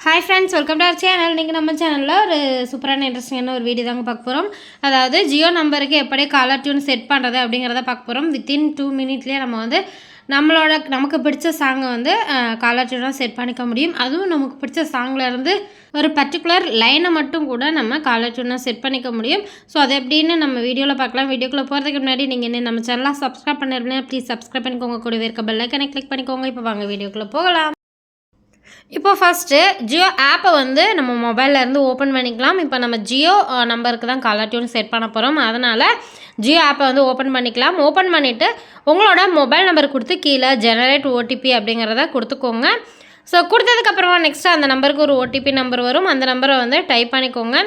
Hi friends welcome to our channel நீங்கள் நம்ம சேனலில் ஒரு சூப்பரான இன்ட்ரெஸ்டிங்கான ஒரு வீடியோ தாங்க பார்க்க போகிறோம் அதாவது ஜியோ நம்பருக்கு எப்படி காலர் டியூன் செட் பண்ணுறது அப்படிங்கிறத பார்க்க போகிறோம் வித்தின் டூ மினிட்லேயே நம்ம வந்து நம்மளோட நமக்கு பிடிச்ச சாங்கை வந்து காலர் டியூனாக செட் பண்ணிக்க முடியும். அதுவும் நமக்கு பிடிச்ச சாங்கில் இருந்து ஒரு பர்டிகுலர் லைனை மட்டும் கூட நம்ம காலர் டியூனாக செட் பண்ணிக்க முடியும். ஸோ அது எப்படின்னு நம்ம வீடியோவில் பார்க்கலாம். வீடியோக்குள்ளே போகிறதுக்கு முன்னாடி நீங்கள் என்ன நம்ம சேனலாக சப்ஸ்கிரைப் பண்ணிருந்தேன் ப்ளீஸ் சப்ஸ்கிரைப் பண்ணிக்கோங்க. கூடவே இருக்க பெல்லைக்கனை கிளிக் பண்ணிக்கோங்க. இப்போ வாங்க வீடியோக்குள்ளே போகலாம். இப்போ ஃபஸ்ட்டு ஜியோ ஆப்பை வந்து நம்ம மொபைலில் இருந்து ஓப்பன் பண்ணிக்கலாம். இப்போ நம்ம ஜியோ நம்பருக்கு தான் காலர் டியூன் செட் பண்ண போகிறோம் அதனால் ஜியோ ஆப்பை வந்து ஓப்பன் பண்ணிக்கலாம். ஓப்பன் பண்ணிவிட்டு உங்களோட மொபைல் நம்பர் கொடுத்து கீழே ஜெனரேட் ஓடிபி அப்படிங்கிறத கொடுத்துக்கோங்க. ஸோ கொடுத்ததுக்கப்புறமா நெக்ஸ்ட்டு அந்த நம்பருக்கு ஒரு ஓடிபி நம்பர் வரும். அந்த நம்பரை வந்து டைப் பண்ணிக்கோங்க.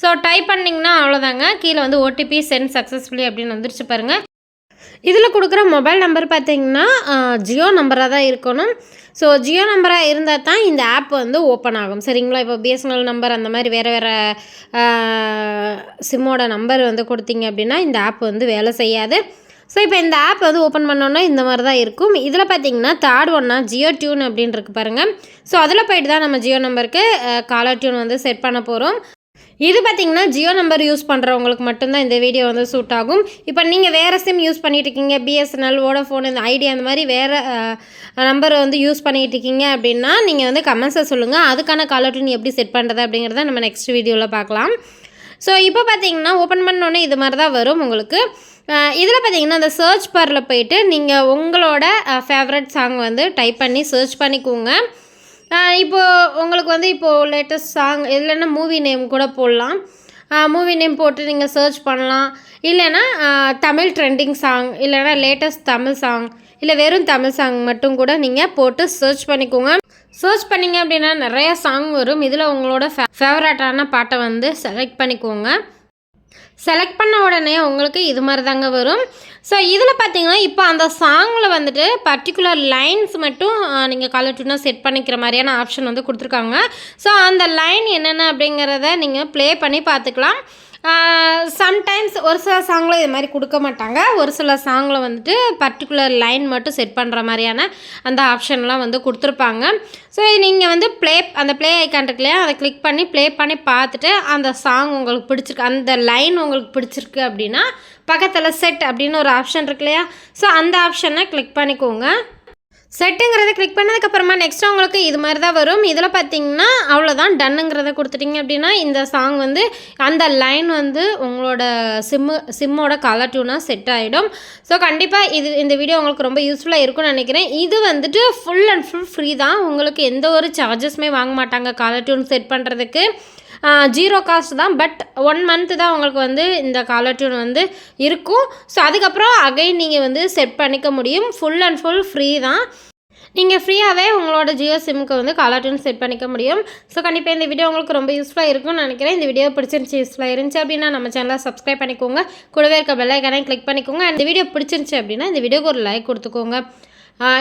ஸோ டைப் பண்ணிங்கன்னா அவ்வளோதாங்க கீழே வந்து ஓடிபி சென்ட் சக்ஸஸ்ஃபுல்லி அப்படின்னு வந்துருச்சு பாருங்கள் இதில் கொடுக்குற மொபைல் நம்பர் பார்த்திங்கன்னா ஜியோ நம்பராக தான் இருக்கணும். ஸோ ஜியோ நம்பராக இருந்தால் தான் இந்த ஆப் வந்து ஓப்பன் ஆகும். சரிங்களா? இப்போ பிஎஸ்என்எல் நம்பர் அந்த மாதிரி வேறு வேறு சிம்மோட நம்பர் வந்து கொடுத்தீங்க அப்படின்னா இந்த ஆப் வந்து வேலை செய்யாது. ஸோ இப்போ இந்த ஆப் வந்து ஓப்பன் பண்ணோன்னா இந்த மாதிரி தான் இருக்கும். இதில் பார்த்தீங்கன்னா தேர்ட் ஒன்னா ஜியோ டியூன் அப்படின்னு இருக்கு பாருங்கள் ஸோ அதில் போயிட்டு தான் நம்ம ஜியோ நம்பருக்கு காலர் டியூன் வந்து செட் பண்ண போகிறோம் இது பார்த்தீங்கன்னா ஜியோ நம்பர் யூஸ் பண்ணுறவங்களுக்கு மட்டும்தான் இந்த வீடியோ வந்து சூட் ஆகும். இப்போ நீங்கள் வேறு சிம் யூஸ் பண்ணிகிட்டு இருக்கீங்க பிஎஸ்என்எல் வோடஃபோன் இந்த ஐடியா அந்த மாதிரி வேறு நம்பர் வந்து யூஸ் பண்ணிகிட்டு இருக்கீங்க அப்படின்னா நீங்கள் வந்து கமெண்ட்ஸை சொல்லுங்கள் அதுக்கான காலர்டியூன் எப்படி செட் பண்ணுறது அப்படிங்கிறத நம்ம நெக்ஸ்ட் வீடியோவில் பார்க்கலாம் ஸோ இப்போ பார்த்தீங்கன்னா ஓப்பன் பண்ணோன்னே இது மாதிரி தான் வரும் உங்களுக்கு. இதில் பார்த்தீங்கன்னா அந்த சர்ச் பாரில் போயிட்டு நீங்கள் உங்களோட ஃபேவரட் சாங் வந்து டைப் பண்ணி சர்ச் பண்ணிக்கோங்க. இப்போது உங்களுக்கு வந்து இப்போது லேட்டஸ்ட் சாங் இல்லைன்னா மூவி நேம் கூட போடலாம். மூவி நேம் போட்டு நீங்கள் சர்ச் பண்ணலாம். இல்லைன்னா தமிழ் ட்ரெண்டிங் சாங் இல்லைன்னா லேட்டஸ்ட் தமிழ் சாங் இல்லை வெறும் தமிழ் சாங் மட்டும் கூட நீங்கள் போட்டு சர்ச் பண்ணிக்கோங்க. சர்ச் பண்ணிங்க அப்படின்னா நிறையா சாங் வரும். இதில் உங்களோட ஃபே ஃபேவரட்டான பாட்டை வந்து செலக்ட் பண்ணிக்கோங்க. செலக்ட் பண்ண உடனே உங்களுக்கு இது மாதிரி தாங்க வரும். ஸோ இதில் பார்த்தீங்கன்னா இப்போ அந்த சாங்கில் வந்துட்டு பர்டிகுலர் லைன்ஸ் மட்டும் நீங்கள் கலர் டூனாக செட் பண்ணிக்கிற மாதிரியான ஆப்ஷன் வந்து கொடுத்துருக்காங்க. ஸோ அந்த லைன் என்னென்ன அப்படிங்கிறத நீங்கள் ப்ளே பண்ணி பார்த்துக்கலாம். சம்டைம்ஸ் ஒரு சில சாங்கில் இது மாதிரி கொடுக்க மாட்டாங்க. ஒரு சில சாங்கில் வந்துட்டு பர்டிகுலர் லைன் மட்டும் செட் பண்ணுற மாதிரியான அந்த ஆப்ஷன்லாம் வந்து கொடுத்துருப்பாங்க. ஸோ நீங்கள் வந்து ப்ளே அந்த ப்ளே ஐக்கான் இருக்குல்லையா அதை கிளிக் பண்ணி ப்ளே பண்ணி பார்த்துட்டு அந்த சாங் உங்களுக்கு பிடிச்சிருக்கு. அந்த லைன் உங்களுக்கு பிடிச்சிருக்கு அப்படின்னா பக்கத்தில் செட் அப்படின்னு ஒரு ஆப்ஷன் இருக்கு இல்லையா? ஸோ அந்த ஆப்ஷனை கிளிக் பண்ணிக்கோங்க. செட்டுங்கிறத கிளிக் பண்ணதுக்கப்புறமா நெக்ஸ்ட் உங்களுக்கு இது மாதிரி தான் வரும். இதில் பார்த்தீங்கன்னா அவ்வளோதான் டன்னுங்கிறத கொடுத்துட்டிங்க அப்படின்னா இந்த சாங் வந்து அந்த லைன் வந்து உங்களோட சிம்மு சிம்மோட கலர் டியூனாக செட் ஆகிடும் ஸோ கண்டிப்பாக இது இந்த வீடியோ உங்களுக்கு ரொம்ப யூஸ்ஃபுல்லாக இருக்கும்னு நினைக்கிறேன். இது வந்துட்டு ஃபுல் அண்ட் ஃபுல் ஃப்ரீ தான். உங்களுக்கு எந்த ஒரு சார்ஜஸுமே வாங்க மாட்டாங்க காலர் டியூன் செட் பண்ணுறதுக்கு ஜீரோ காஸ்ட் தான் பட் ஒன் மந்த்து தான் உங்களுக்கு வந்து இந்த காலர் டியூன் வந்து இருக்கும். ஸோ அதுக்கப்புறம் அகைன் நீங்கள் வந்து செட் பண்ணிக்க முடியும். ஃபுல் அண்ட் ஃபுல் ஃப்ரீ தான். நீங்கள் ஃப்ரீயாகவே உங்களோட ஜியோ சிம்க்கு வந்து காலர் டியூன் செட் பண்ணிக்க முடியும். ஸோ கண்டிப்பாக இந்த வீடியோ உங்களுக்கு ரொம்ப யூஸ்ஃபுல்லாக இருக்கும்னு நினைக்கிறேன். இந்த வீடியோ பிடிச்சிருந்துச்சி யூஸ்ஃபுல்லாக இருந்துச்சு அப்படின்னா நம்ம சேனலை சப்ஸ்கிரைப் பண்ணிக்கோங்க. கூடவே இருக்க பெல்லைக்கானே கிளிக் பண்ணிக்கோங்க. இந்த வீடியோ பிடிச்சிருந்துச்சி அப்படின்னா இந்த வீடியோக்கு ஒரு லைக் கொடுத்துக்கோங்க.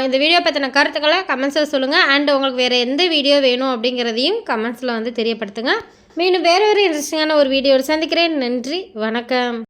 இந்த வீடியோ பற்றின கருத்துக்களை கமெண்ட்ஸில் சொல்லுங்கள் அண்ட் உங்களுக்கு வேறு எந்த வீடியோ வேணும் அப்படிங்கிறதையும் கமெண்ட்ஸில் வந்து தெரியப்படுத்துங்க. மீண்டும் வேறு ஒரு இன்ட்ரெஸ்டிங்கான ஒரு வீடியோவில் சந்திக்கிறேன். நன்றி வணக்கம்.